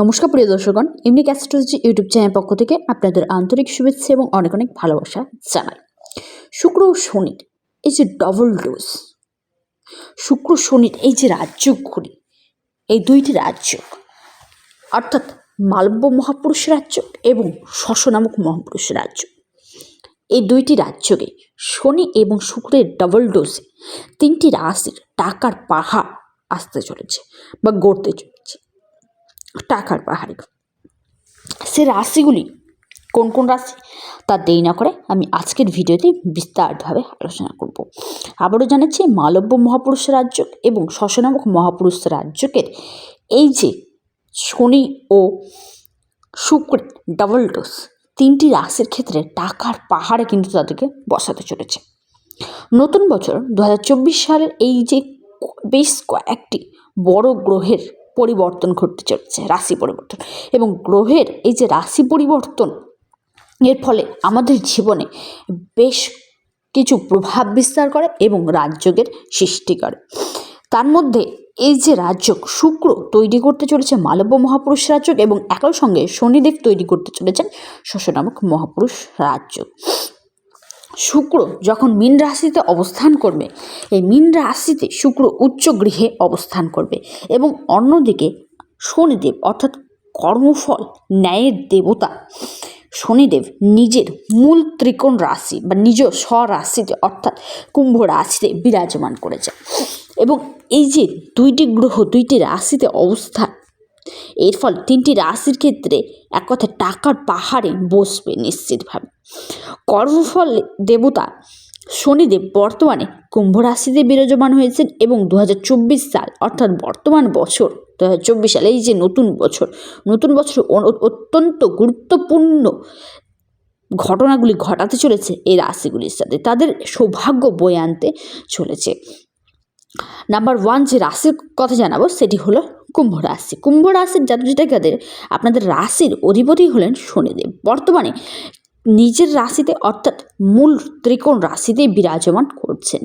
নমস্কার প্রিয় দর্শকগণ, ইউনিক অ্যাস্ট্রোলজি ইউটিউব চ্যানেল পক্ষ থেকে আপনাদের আন্তরিক শুভেচ্ছা এবং অনেক অনেক ভালোবাসা জানাই। শুক্র ও শনির এই যে ডবল ডোজ শুক্র শনির এই যে রাজ্য ঘুরি এই দুইটি রাজ্য, অর্থাৎ মালব্য মহাপুরুষ রাজ্য এবং শশ নামক মহাপুরুষ রাজ্য, এই দুইটি রাজ্যকে শনি এবং শুক্রের ডবল ডোজে তিনটি রাশির টাকার পাহাড় আসতে চলেছে বা গড়তে চলেছে। টাকার পাহাড়ে। সে রাশিগুলি কোন কোন রাশি, তা দেরি না করে আমি আজকের ভিডিওতে বিস্তারভাবে আলোচনা করব। আবারও জানাচ্ছি, মালব্য মহাপুরুষ রাজ্য এবং শশনামক মহাপুরুষ রাজ্যকের এই যে শনি ও শুক্র ডাবল ডোজ তিনটি রাশির ক্ষেত্রে টাকার পাহাড়ে কিন্তু তাদেরকে বসাতে চলেছে। নতুন বছর দু হাজার চব্বিশ সালের এই যে বেশ কয়েকটি বড় গ্রহের পরিবর্তন ঘটতে চলেছে, রাশি পরিবর্তন। এবং গ্রহের এই যে রাশি পরিবর্তন, এর ফলে আমাদের জীবনে বেশ কিছু প্রভাব বিস্তার করে এবং রাজযোগের সৃষ্টি করে। তার মধ্যে এই যে রাজযোগ, শুক্র তৈরি করতে চলেছে মালব্য মহাপুরুষ রাজযোগ এবং একই সঙ্গে শনিদেব তৈরি করতে চলেছেন শশ নামক মহাপুরুষ রাজযোগ। শুক্র যখন মীন রাশিতে অবস্থান করবে, এই মীন রাশিতে শুক্র উচ্চ গৃহে অবস্থান করবে এবং অন্যদিকে শনিদেব অর্থাৎ কর্মফল, ন্যায়ের দেবতা শনিদেব নিজের মূল ত্রিকোণ রাশি বা নিজ স্বরাশিতে অর্থাৎ কুম্ভ রাশিতে বিরাজমান করেছে। এবং এই যে দুইটি গ্রহ, দুইটি রাশিতে অবস্থান এর ফলে তিনটি রাশির ক্ষেত্রে এক কথায় টাকার পাহাড়ে বসবে নিশ্চিতভাবে। কর্মফল দেবতা শনিদেব বর্তমানে কুম্ভ রাশিতে বিরাজমান হয়েছেন এবং দু হাজার চব্বিশ সাল অর্থাৎ বর্তমান বছর দু হাজার সাল এই যে নতুন বছর নতুন বছর অত্যন্ত গুরুত্বপূর্ণ ঘটনাগুলি ঘটাতে চলেছে এই রাশিগুলির সাথে। তাদের সৌভাগ্য বয়ে আনতে চলেছে। নাম্বার ওয়ান যে রাশির কথা জানাব সেটি হলো কুম্ভ রাশি। কুম্ভ রাশির জাতক জাতিকাদের আপনাদের রাশির অধিপতি হলেন শনিদেব। বর্তমানে নিজের রাশিতে অর্থাৎ মূল ত্রিকোণ রাশিতেই বিরাজমান করছেন।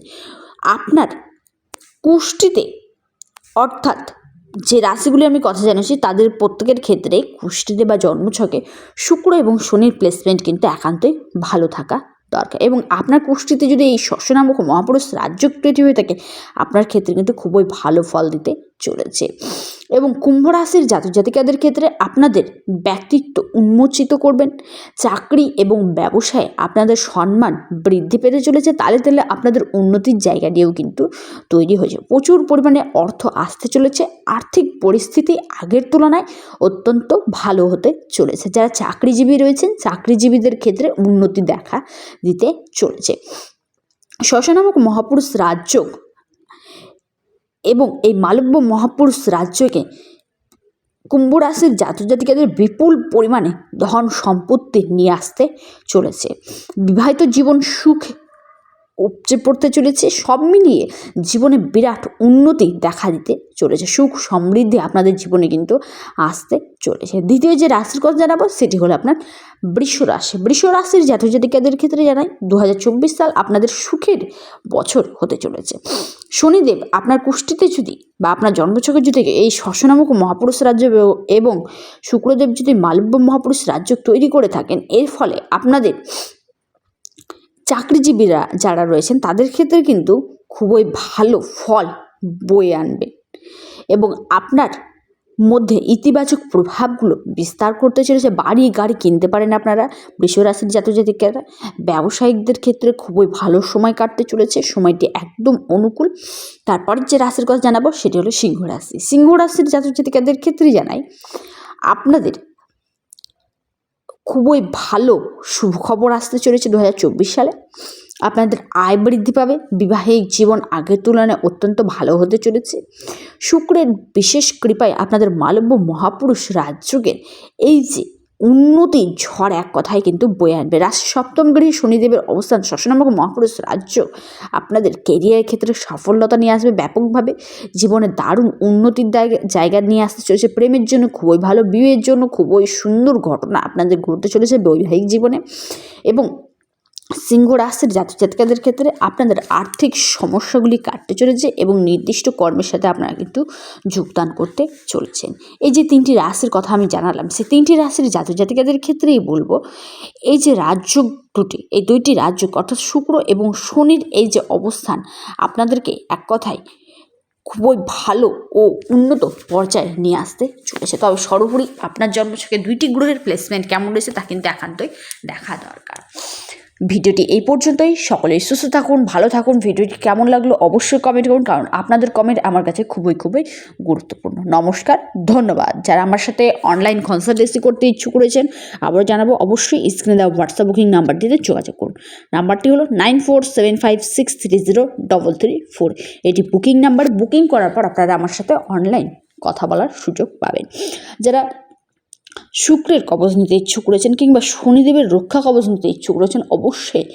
আপনার কুষ্টিতে অর্থাৎ যে রাশিগুলি আমি কথা জানাচ্ছি তাদের প্রত্যেকের ক্ষেত্রে কুষ্টিতে বা জন্মছকে শুক্র এবং শনির প্লেসমেন্ট কিন্তু একান্তই ভালো থাকা দরকার। এবং আপনার কুষ্টিতে যদি এই শস্য নামক মহাপুরুষ রাজ্য তৈরি হয়ে থাকে, আপনার ক্ষেত্রে কিন্তু খুবই ভালো ফল দিতে চলেছে। এবং কুম্ভ রাশির জাতক জাতিকাদের ক্ষেত্রে আপনাদের ব্যক্তিত্ব উন্মোচিত করবেন। চাকরি এবং ব্যবসায় আপনাদের সম্মান বৃদ্ধি পেতে চলেছে। তালে তালে আপনাদের উন্নতির জায়গাটিও কিন্তু তৈরি হয়েছে। প্রচুর পরিমাণে অর্থ আসতে চলেছে। আর্থিক পরিস্থিতি আগের তুলনায় অত্যন্ত ভালো হতে চলেছে। যারা চাকরিজীবী রয়েছেন, চাকরিজীবীদের ক্ষেত্রে উন্নতি দেখা দিতে চলেছে। শশানামক মহাপুরুষ রাজ্য এবং এই মালব্য মহাপুরুষ রাজ্যকে কুম্ভ রাশির জাতক জাতিকাদের বিপুল পরিমাণে ধন সম্পত্তি নিয়ে আসতে চলেছে। বিবাহিত জীবন সুখ উপচে পড়তে চলেছে, সব মিলিয়ে জীবনে বিরাট উন্নতি দেখা দিতে চলেছে। সুখ সমৃদ্ধি আপনাদের জীবনে কিন্তু আসতে চলেছে। দ্বিতীয় যে রাশির কথা জানাব, সেটি হলো আপনার বৃষ রাশি। বৃষ রাশির জাতক জাতিকাদের ক্ষেত্রে জানাই দু হাজার চব্বিশ সাল আপনাদের সুখের বছর হতে চলেছে। শনিদেব আপনার কুষ্টিতে যদি বা আপনার জন্মছকে যদি এই শশ নামক মহাপুরুষ রাজ্য এবং শুক্রদেব যদি মালব্য মহাপুরুষ রাজ্য তৈরি করে থাকেন, এর ফলে আপনাদের চাকরিজীবীরা যারা রয়েছেন, তাদের ক্ষেত্রে কিন্তু খুবই ভালো ফল বয়ে আনবে। এবং আপনার মধ্যে ইতিবাচক প্রভাবগুলো বিস্তার করতে চলেছে, বাড়ি গাড়ি কিনতে পারেন আপনারা, বৃষরাশির জাতক জাতিকারা, ব্যবসায়িকদের ক্ষেত্রে খুবই ভালো সময় কাটতে চলেছে, সময়টি একদম অনুকূল। তারপরে যে রাশির কথা জানাব, সেটি হলো সিংহ রাশি। সিংহ রাশির জাতক জাতিকাদের ক্ষেত্রে জানাই, আপনাদের খুবই ভালো শুভ খবর আসতে চলেছে দু হাজার চব্বিশ সালে। আপনাদের আয় বৃদ্ধি পাবে, বিবাহিক জীবন আগের তুলনায় অত্যন্ত ভালো হতে চলেছে। শুক্রের বিশেষ কৃপায় আপনাদের মালব্য মহাপুরুষ রাজযোগের এই যে উন্নতি ঝড় এক কথায় কিন্তু বয়ে আনবে। রাজ সপ্তম গৃহে শনিদেবের অবস্থান শশনামক মহাপুরুষ রাজ্য। আপনাদের কেরিয়ারের ক্ষেত্রে সফলতা নিয়ে আসবে ব্যাপকভাবে। জীবনে দারুণ উন্নতির জায়গা নিয়ে আসতে চলেছে। প্রেমের জন্য খুবই ভালো, বিয়ের জন্য খুবই সুন্দর ঘটনা আপনাদের ঘটতে চলেছে বৈবাহিক জীবনে। এবং সিংহ রাশির জাতক জাতিকাদের ক্ষেত্রে আপনাদের আর্থিক সমস্যাগুলি কাটতে চলেছে এবং নির্দিষ্ট কর্মের সাথে আপনারা কিন্তু যোগদান করতে চলেছেন। এই যে তিনটি রাশির কথা আমি জানালাম, সেই তিনটি রাশির জাতক জাতিকাদের ক্ষেত্রেই বলব, এই যে রাজ্য দুটি, এই দুইটি রাজ্য, অর্থাৎ শুক্র এবং শনির এই যে অবস্থান, আপনাদেরকে এক কথায় খুবই ভালো ও উন্নত পর্যায়ে নিয়ে আসতে চলেছে। তবে সর্বোপরি আপনার জন্মছকে দুইটি গ্রহের প্লেসমেন্ট কেমন রয়েছে তা কিন্তু একান্তই দেখা দরকার। ভিডিওটি এই পর্যন্তই। সকলেই সুস্থ থাকুন, ভালো থাকুন। ভিডিওটি কেমন লাগল অবশ্যই কমেন্ট করুন, কারণ আপনাদের কমেন্ট আমার কাছে খুবই খুবই গুরুত্বপূর্ণ। নমস্কার, ধন্যবাদ। যারা আমার সাথে অনলাইন কনসালটেন্সি করতে ইচ্ছুক রয়েছেন আবার জানাব, অবশ্যই স্ক্রিনে দেওয়া হোয়াটসঅ্যাপ বুকিং নাম্বারটিতে যোগাযোগ করুন। নাম্বারটি হলো nine four seven five six three zero double three four এটি বুকিং নাম্বার বুকিং করার পর আপনারা আমার সাথে অনলাইন কথা বলার সুযোগ পাবেন। যারা শুক্রের কবচ নিতে ইচ্ছুক রয়েছেন কিংবা শনিদেবের রক্ষা কবচ নিতে ইচ্ছুক রয়েছেন, অবশ্যই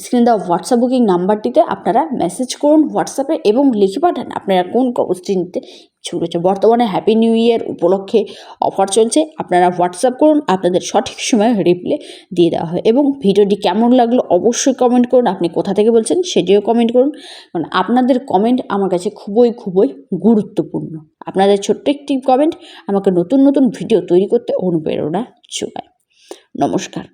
স্ক্রিনে দেওয়া হোয়াটসঅ্যাপ বুকিং নাম্বারটিতে আপনারা মেসেজ করুন হোয়াটসঅ্যাপে এবং লিখে পাঠান আপনারা কোন কবচটি নিতে ইচ্ছুক রয়েছে বর্তমানে হ্যাপি নিউ ইয়ার উপলক্ষে অফার চলছে, আপনারা হোয়াটসঅ্যাপ করুন, আপনাদের সঠিক সময়ে রিপ্লে দিয়ে দেওয়া হয় এবং ভিডিওটি কেমন লাগল অবশ্যই কমেন্ট করুন, আপনি কোথা থেকে বলছেন সেটিও কমেন্ট করুন। কারণ আপনাদের কমেন্ট আমার কাছে খুবই খুবই গুরুত্বপূর্ণ। আপনাদের ছোট্ট একটি কমেন্ট আমাকে নতুন নতুন ভিডিও তৈরি করতে অনুপ্রেরণা যোগায়। নমস্কার।